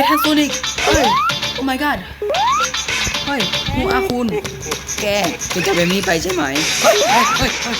ทแฮนโซนิกเฮ้ย โอ้ my god เฮ้ยมูอาคุณ แกจะไปมีไปใช่ไหม เฮ้ย เฮ้ย เฮ้ย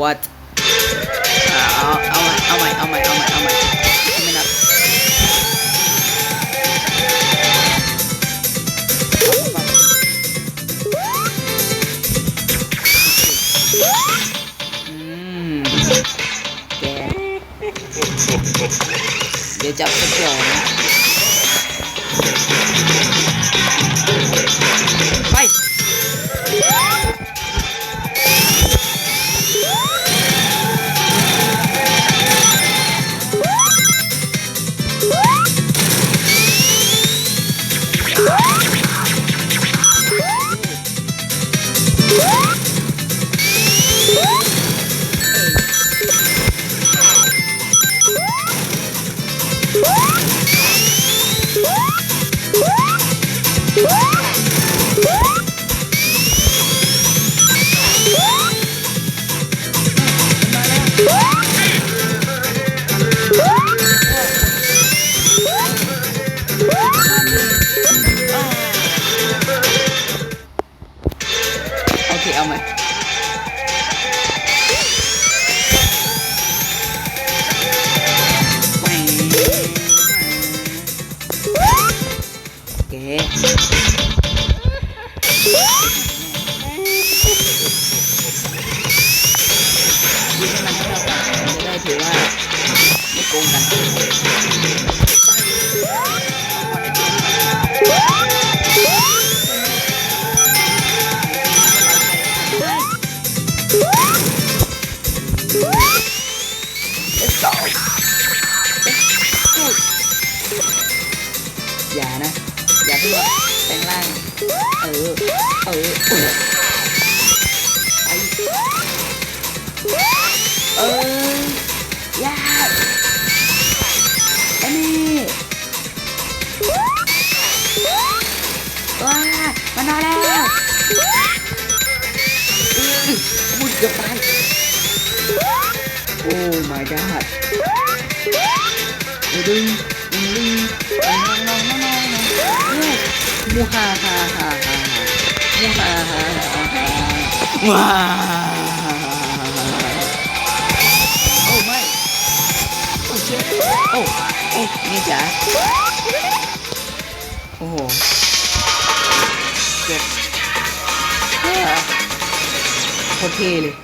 what เอาเอาเอาใหม่เอาใหม่เอาใหม่เอาใหม่เอาใหม่ไม่นับอืมแกเดี๋ยวจับสจองนะ โอ ออเออ เออไปเอออย่าอันนี้ว้ามันมาแล้วอื้ออุ้ยเกือบตายโอ้ my god ดึงดึงดึงดึงน้องน้องน้องน้องน้องมูฮาฮา ว้าโอ้ไม่โอ้เชี่ยโอ้โอ้นี่จ๋าโอ้โหเจ็บโคตรเท่เลย